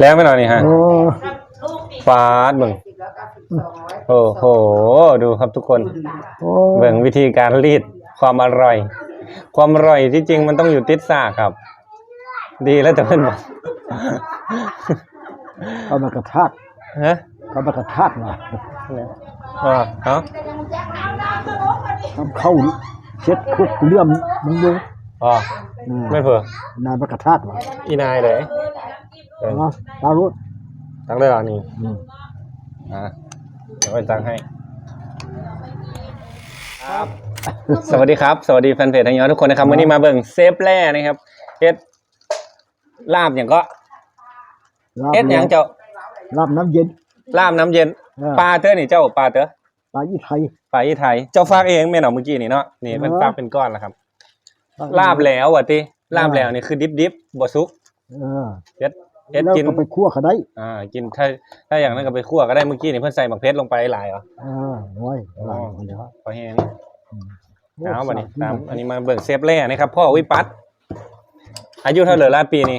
แล้วไม่หน่อยนี่ฮะโอ้ฟาดเบิ่งโอ้โห ดูครับทุกคน โอ้เบิ่งวิธีการรีดความอร่อย ความอร่อยที่จริงมันต้องอยู่ติดสากครับ ดีแล้วแต่เพื่อนบอกเอามากระทาดฮะเอามากระทาดมาอ่าเอ้าทำเข้าเช็ดคุกเลื่อมมึงดูอ๋ออืมไม่เผื่อนายมากระทาดมาอีนายเลย เออเอาตารุดตั้งเลยเหรอนี่อืมอ่าเดี๋ยวไปตั้งให้ ครับ สวัสดีครับ สวัสดีแฟนเพจทางย้อนทุกคนนะครับวันนี้มาเบิ่งเซฟแร่นะครับเฮ็ดลาบอย่างก็ลาบเฮ็ดอย่างเจ้าลาบน้ำเย็นลาบน้ำเย็นเออปลาเต้อนี่เจ้าปลาเต้อปลายี่ไทยปลาอีไทย เจ้าฟากเองแม่นเอาเมื่อกี้นี่เนาะนี่มันเออฟากเป็นก้อนแล้วครับ ลาบแล้วอะติลาบแล้วนี่คือดิบดิบๆบ่สุกเออเฮ็ด เฮ็ดแล้วกิน ก็ไปคั่วเขาได้อ่ากินถ้าถ้าอย่างนั้นก็ไปคั่วก็ได้เมื่อกี้นี่เพิ่นใส่หมักเพชรลงไปหลายเหรอเออไว้หลายคนเดียวพอแห้งอืมเอาบัดนี้ตามอันนี้มาเบิ่งเซฟแร่นะครับ พ่อวิปัตอายุเท่าเหลือลาดปีนี้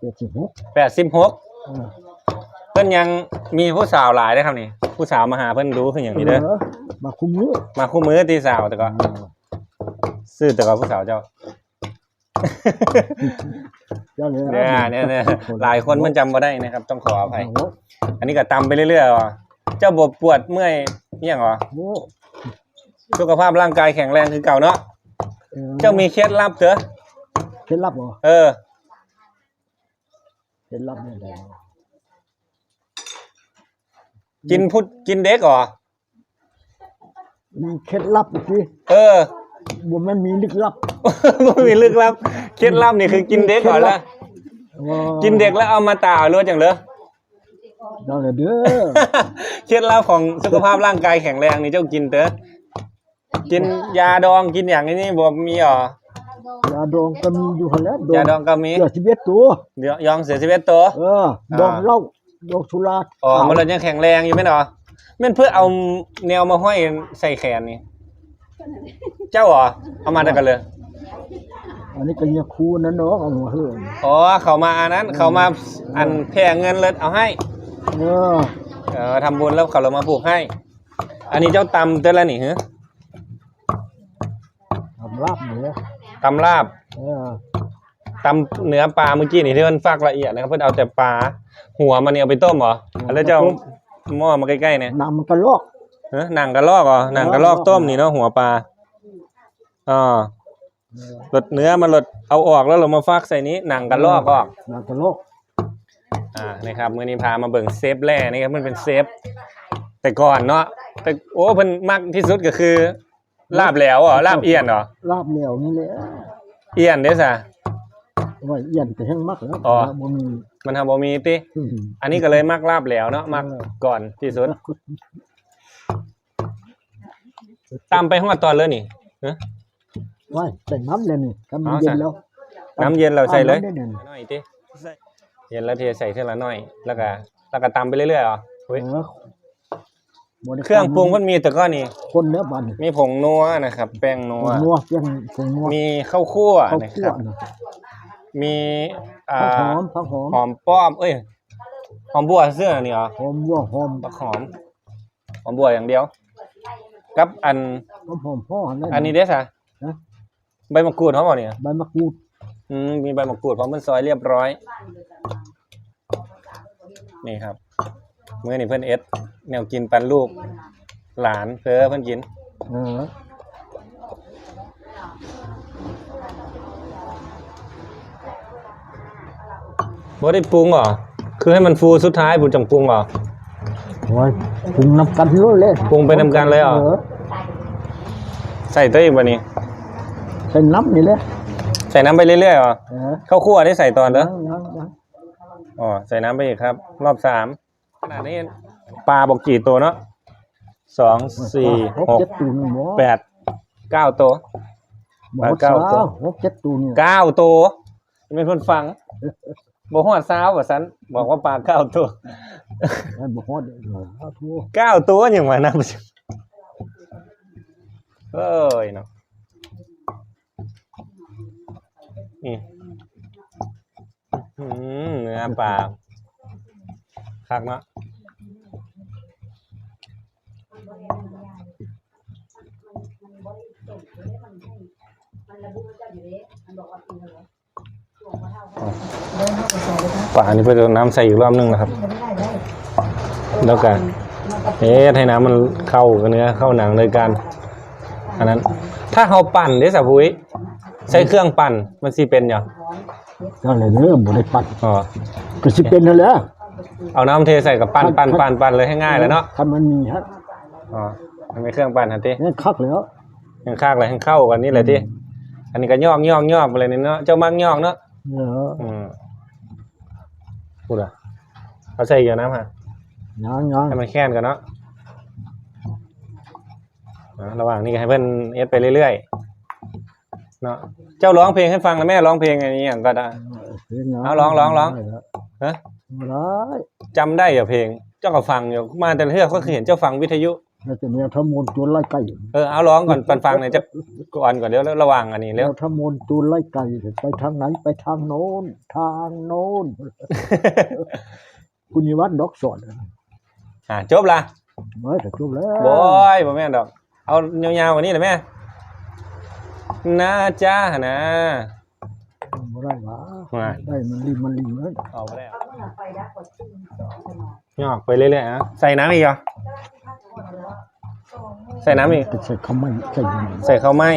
เจ็ดสิบหกแปดสิบหกเออเพิ่นยังมีผู้สาวหลายได้อครับนี่ ผู้สาวมาหาเพิ่นดูคืออย่างนี้เด้อเออมาคุมมือมาคู่มือตีสาวแต่ก็เออซื้อแต่ก็ผู้สาวเจ้า เจ้าเลยเนี่ยเนี่ยเนี่ยหลายคนมันจำบ่ได้นะครับ ต้องขออภัยโอ้อันนี้ก็ตำไปเรื่อยๆว่ะเจ้าบ่ปวดเมื่อยอหย่างวะโหสุขภาพร่างกายแข็งแรงคือเก่าเนาะออเจ้ามีเคล็ดลับเถอะเคล็ดลับเหรอเออเคล็ดลับเนี่ยอะไรกินพุดกินเด็กเหรอมีเคล็ดลับอีกทีเออบ่แม่นมีลึกลับ ไม่มีลึกลับเคล็ดลับนี่คือกินเด็กก่อนละว่ากินเด็กแล้วเอามาตารู้จังเลยเจ้าเลยเด้อเคล็ดลับของสุขภาพร่างกายแข็งแรงนี่เจ้ากินเถอะกินยาดองกินอย่างนี้บ่มีหรอยาดองก็มีอยู่หั่นแหล้วยาดองก็มีเดือดชีวิตตัวเดี๋ยวยองเสียชีวิตตัวเออดองเหล้าดองสุราอ๋อมันเลยยังแข็งแรงอยู่ไหมเนาะมันเพื่อเอาแนวมาห้อยใส่แขนนี่ เจ้าเหรอเอามาได้กันเลย อันนี้ก็เนี่ยครูนั่นเนาะเอาหัวเฮือนอ๋อเขามาอันนั้นเขามาอันแพงเงินเลยเอาให้เออเออทำบุญแล้วเขาเลยมาปลูกให้ อันนี้เจ้าตำเต้นแล้วนี่ฮะทำลาบเหนือตำลาบเออตำเนื้อปลาเมื่อกี้นี่ที่มันฟักละเอียดนะครับเพื่อนเอาแต่ปลาหัวมันเนี่ยเอาไปต้มเหรอแล้วเจ้าหม้อมาใกล้ๆเนี่ยน้ำมันก็ลอกเอ้อหนังกระลอกเหรอหนังกระลอกต้มนี่เนาะหัวปลาอ๋อ หลดเนื้อมันหลดเอาออกแล้วเรามาฟักใส่นี้หนังกระลอกออกน้ำก็ลอกอ่านะครับมื่อนี้พามาเบิ่งเซฟแร่นี่ครับมันเป็นเซฟ แต่ก่อนเนาะแต่โอ้เพิ่นมักที่สุดก็คือลาบแหล้วเหรอลาบเอียนเหรอลาบเหนียวนี่แหละเอียนเด้อซะไว้เอียนก็แห้งมักแล้วอ๋อบ่มีมันทำบ่มีติอืมอันนี้ก็เลยมักลาบแหล้วเนาะมักก่อนที่สุดตามไปฮอดตอนเลยนี่ เอ้อไว้ใส่น้ำเลยนี่ถ้ามันเอาเย็ใส่นแล้วน้ำเย็นเราใส่เลยอาน้ำได้นี่หน่อยติเย็นแล้วเทใส่เท่าละหน่อย แล้วก็แล้วก็ตำไปเรื่อยๆเหรอเฮ้ยเออบ่ได้เครื่องปรุงมันมีแต่ก็นี่คนแล้วบัดนมีผงนัวนะครับ แป้งนัวนัวเพียงผงนัวมีข้าวคั่วข้าวนะคคั่วรับนะมีอ่าผักหอมผักหอมหอมป้อม เอ้ยหอมบัวเสื้อนี่เหรอหอมวัวหอมบักหอมหอมบัวอย่างเดียวกับอันหอมหอมพ่อนั่นอันนี้เด้สะฮะ ใบมะกรูดเขาบอกเนี่ยใบมะกรูดอืมมีใบมะกรูดพร้อมเป็นซอยเรียบร้อย นี่ครับเมื่อนี่เพื่อนเอสแนวกินปันลูก หลานเพื่อเพื่อนกินเออบ่ได้ปรุงเหรอ คือให้มันฟูสุดท้ายบุญจังปรุงเหรอโอ้ยปรุงน้ำกันเลยเลยปรุงไปนำกันเลยเหรอออใส่ตัวอีกวันนี้ ใส่น้ำนี่เลยใส่น้ำไปเรื่อยๆเหรอเออข้าวคั่วได้ใส่ตอนเด้อยังยังยังอ๋อใส่น้ำไปอีกครับ รอบสามขนาดนี้ปลาบอกกี่ตัวเนาะสองสี่หกหกเจ็ดตัวนี่บ่แปดเก้าตัวบ่ปลาเก้าตัว หกเจ็ดตัวนี่เก้าตัวเป็นคนฟังบอกหัวซาวว่าสันบอกว่าปลาเก้าตัวไอ้บ่ฮอดเด้อเอาทั่วเก้าตัวอย่างว่านับเอ้ยเนาะ นี่เนื้อปลาคักเนาะปลาอันนี้เพื่อน้ำใส่อีกรอบนึงนะครับ แล้วกันเอ๊ะให้น้ำมันเข้ากับเนื้อเข้าหนังเลยกัน อันนั้น ถ้าเขาปั่นเด้สาพุย ใช้เครื่องปั่นมันสิเป็นอย่างนั่นแหละเด้อบ่ได้ปัดอ๋อก็สิเป็นนั่นแหละเอาน้ำเทใส่กับปั่นปั่นปั่นปั่นเลยให้ง่ายเลยเนาะถ้ามันมีฮะอ๋อมันเป็นเครื่องปั่นทันทีนี่คักแล้วยังข้างเลยให้เข้ากันนี่เลยที่อันนี้ก็ยอกยอกยอกไปเลยนี่เนาะเจ้ามักยอกเนาะเอออืมพูดอะเอาใส่เยอะน้ำฮะยังยังให้มันแค้นกันเนาะอะระหว่างนี้ก็ให้เพื่อนเอสไปเรื่อยๆ เนาะเจ้าร้องเพลงให้ฟังนะแม่ร้องเพลงอันนี้อย่างก็ได้ เอาร้องร้องร้อง ฮะได้จำได้เหรอเพลง เจ้าก็ฟังอยู่มาแต่ละเทือกก็คือเห็นเจ้าฟังวิทยุแล้วจะมีธรรมนต์จูนไล่ไก่เออเอาร้องก่อนปันฟังหน่อยจะก่อนก่อนเดี๋ยวระหว่างอันนี้แล้แล้ววธรรมนต์จูนไล่ไก่ไปทางไหนไปทางโน้นทางโน้นคุณนิวัฒน์ดอกสอนอ่าจบละเมื่อแต่จบแล้วบอยบ่แม่นดอก เอายาวๆกว่านี้เลยแม่ นะจ้านะบ่ได้หวะว่าได้มันรีมันรีมันเอาไปแล้วยอกไปเรื่อยๆอะใส่น้ำอีกเหรอใส่น้ำอีกจะใส่คำไม่ใส่ยังไงใส่ข้าวไหม้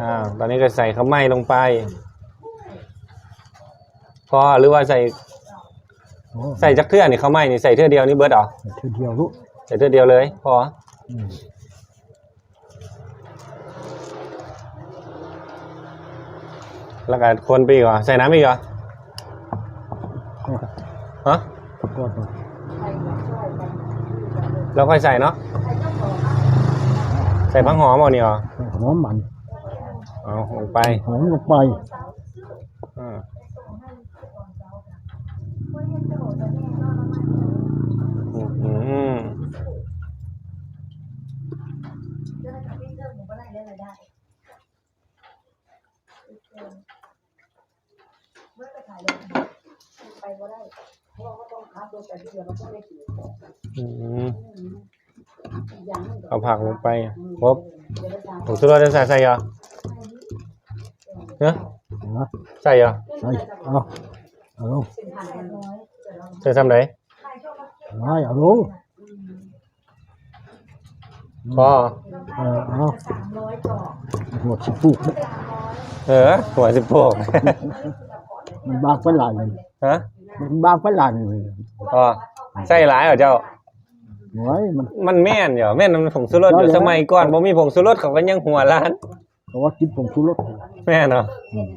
อ่าตอนนี้ก็ใส่ข้าวไหม้ลงไปพอหรือว่าใส่โอ้ใส่จักเทื่อนี่ข้าวไหม้นี่ใส่เทื่อเดียวนี่เบิร์ดเหรอเธอเดียวลูกใส่เทื่อเดียวเลย พอ อืม แล้วก็คนไปอีกเหรอใส่น้ำอีกเหรอฮะประกอบมาแล้วค่อยใส่เนาะใส่พังหอมเอานี่เหรอหอมมันเอาลงไปหอมลงไป อืมเอาผักลงไปครบ ผมชุดว่าจะใส่ใส่เหรอเนอะนะใส่เหรอใส่เอาเอาลงใส่ทำไหนไม่เอาลงพอเออเอาหัวชิปุกเออหัวสิบโปกมันบางไปหลายเลยฮะ มันบางไปหลายเลยอ๋อใส่หลายเหรอเจ้าไว้มันมันแม่นเหรอแม่นมันผงชูรสอยู่สมัยก่อนบ่มีผงชูรสเขาก็ยังหัวร้านเขาว่ากินผงชูรสแม่นเหรออืม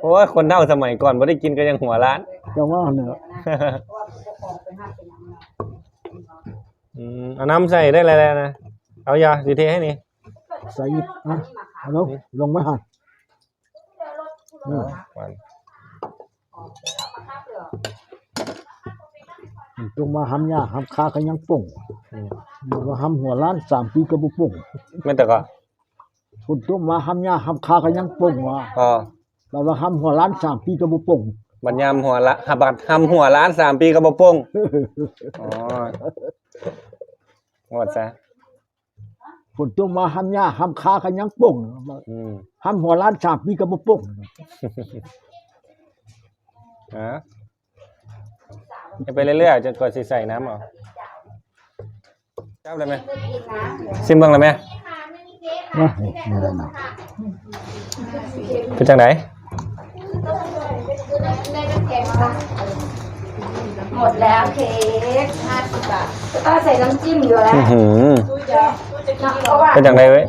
โอ้ยคนเฒ่าสมัยก่อนบ่ได้กินก็ยังหัวร้านแต่ว่าเนี่ยอืมเอาน้ำใส่ได้แล้วนะเอายาสิเทให้นี่ ใส่อีกอะเอาลงลงไม่หันเออมั นจงมาหำยาหำคากันยังป่งอืมมันว่าหำหัวล้านสามปีกระบุป่งแม่นแต่ก็คนจงมาหำยาหำคากันยังป่งว่าอ๋อเราว่าหำหัวล้านสามปีกระบุป่งบัดยามหัวละหาบัดทำหัวร้านสามปีก็บ่โป้งอ๋อหมดซะคนจงมาหำยาหำคากันยังป่งอืมหำหัวล้านสามปีกระบุป่งฮะ จะไปเรื่อยๆจนกว่าสิใส่น้ำเหรอจับเลยไหมซิมเบิ่งเลยไหมนะนี่แหละนะเป็นจังไหนหมดแล้วเค้กห้าสิบบาทก็ใส่น้ำจิ้มอยู่แล้วอื้อหือเพราะว่าเป็นจังไดเว้ย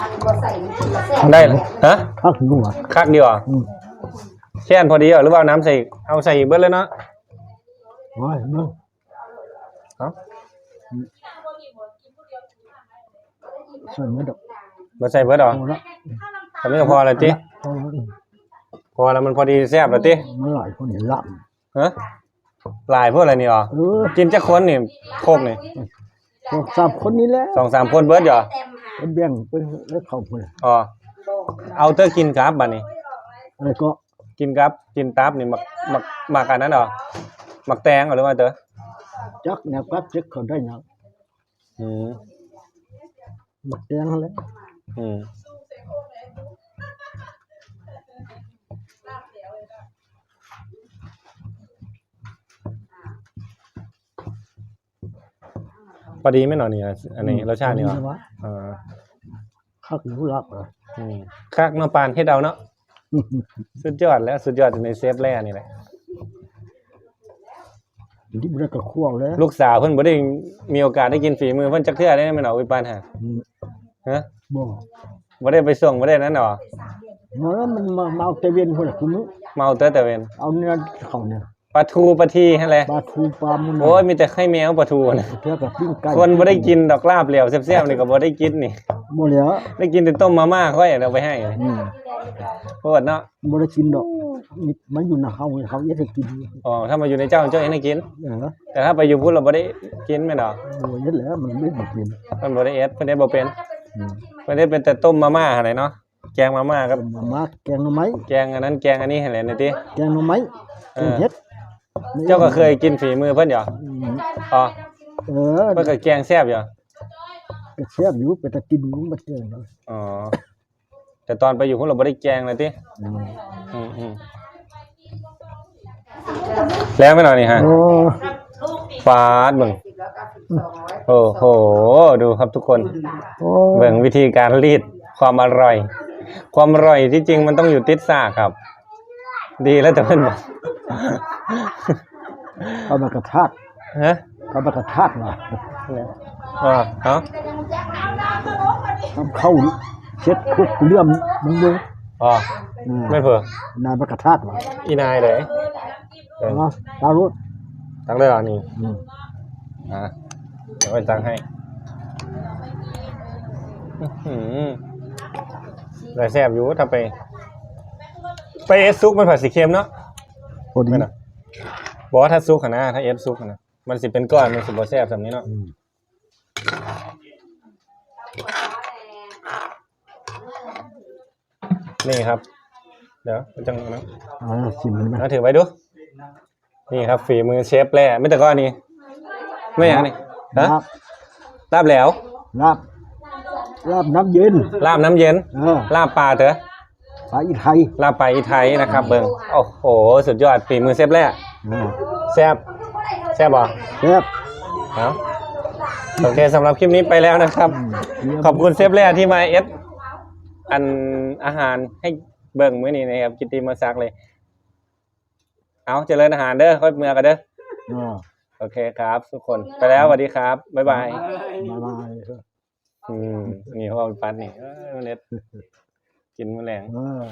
อันก็ใส่น้ำจิ้มแล้วแซ่บได้ฮะคักนัวคักดีเหรออืมแค่นพอดีเหรอหรือว่าเอาน้ำใส่เอาใส่อีกเบิดเลยเนาะ ไว้เนาะเอาใส่ไม่ดอกมาใส่เบิดเหรอเอาละทำนี้ก็พอแล้วติเอาละพอแล้วมันพอดีแซ่บแล้วติมันหลายคนเห็นละฮะหลายพวกอะไรนี่เหรอเออกินจักคนนี่โคกนี่สองสามคนนี้แหละสองสามคนเบิดเหรอเต็มหาเป็นแบ่งเป็นแล้วเข้าไปอ๋อเอาเตอร์กินครับบัดนี้อะไรก็กินกับกินตับนี่หมักหมักหมักอันนั้นเหรอ หมักแตงเหรอหรือว่าเต๋อจักแนวกัดจักคนได้หยังอืมหมักแดงนั่นแหละอืมพอดีไหม่หน่อยนี่อะอันนี้รสชาตินี่หรอวะอ่าคักหนูรักเหรออืมคักเนาะปานเฮ็ดเอาเนาะ สุดยอดแล้วสุดยอดในเซฟแรกนี่แหละ ที่บ่ได้ก็คั่วแล้วลูกสาวเพิ่นบ่ได้มีโอกาสได้กินฝีมือเพิ่นจักเทื่อได้แม่นเอาไปปานหาอืมฮะบ่บ่ได้ไปส่งบ่ได้นั่นหรอเมื่อมันมามาเอาแต่เวียนพุ่นน่ะคุณเมาเตอแต่เวนเอาเนื้อเขาเนี่ยปลาทูปลาทีนั่นแหละปลาทูปลามันโอ้ยมีแต่ไข่แมวปลาทูนะเท่ากับปิ้งไก่คนบ่ได้กินดอกลาบเหลวแซ่บๆนี่ก็บ่ได้กินนี่บ่แล้วได้กินแต่ต้มมาม่าค่อยเอาไปให้อืมโคตรเนาะบ่ได้กินดอกนี่ มันอยู่ในเฮาเขาอยากจะกินอ๋อถ้ามาอยู่ในเจ้าเจ้าเองให้กินเออแต่ถ้าไปอยู่พุ่นเราบ่ได้กินแม่นดอกบ่เฮ็ดแล้วมันไม่บ่กินเพิ่นบ่ได้เอ็ดเพิ่นได้บ่เป็นอืมเพิ่นได้เป็นแต่ต้มมาม่าหั่นแหละเนาะแกงมาม่ากับมามาแกงหน่อไม้แกงอันนั้นแกงอันนี้หั่นแหละนี่ติแกงหน่อไม้แกงเฮ็ดเจ้าก็เคยกินฝีมือเพิ่นอยู่อืมอ๋อเออเพิ่นก็แกงแซ่บอยู่ก็แซ่บอยู่ไปแต่กินมันบ่เกินแล้วอ๋อ แต่ตอนไปอยู่พุ่นเราบ่ได้แกงเลยติอืมอืมอืมแล้วไม่หน่อยนี่ฮะโอ้ฟาดเบิ่งโอ้โห ดูครับทุกคนโอ้เบิ่งวิธีการรีดความอร่อย ความอร่อยที่จริงมันต้องอยู่ติดซากครับ ดีแล้วแต่เพิ่นบอกเอามากระทาดฮะเอามากระทาดว่ะอ๋อเอ้าทำเข้า เช็ดคุกเลื่อมมึงอยู่อ๋ออืมไม่เผื่อนายมากระทาดว่ะอีนายเลยเออเอาตารุดตั้งเลยเหรอนี่อืมอะเดี๋ยวไปตั้งให้อื้อหือได้แซ่บอยู่ถ้าไป ไปเอสซุกมันผัดสีเค็มเนาะพอดีไม่นะบอกว่าถ้าซุกขนาดถ้าเอฟซุกขนาดมันสิเป็นก้อนมันสิบ่แซ่บแบบนี้เนาะ อืม นี่ครับ เดี๋ยวจังนะเอ่าชิมมันไหมเอาถือไว้ดู นี่ครับ ฝีมือเชฟแร่ไม่แต่ก้อนนี้ ไม่อย่างนี้ฮะลาบลาบแหลวลาบลาบน้ำเย็นลาบน้ำเย็น เออลาบปลาเถอะสายอีไทยลาบปลาอีไทยนะครับ เบิงโอ้โห สุดยอดฝีมือเชฟแร่เออแซ่บแซ่บบ่แซ่บเอาโอเคสำหรับคลิปนี้ไปแล้วนะครับอืมขอบคุณเซฟแร่ที่มาเอส อันอาหารให้เบิ่งมื้อนี้นะครับกิตติมาซักเลย เอาเจริญอาหารเด้อค่อยเมื่อกันเด้อเออโอเคครับ ทุกคนไปแล้วสวัสดีครับบ๊ายบายบ๊ายบายอืมนี่เขาเอาไปปัดนี่เออมันเน็ตกินแมลงเออ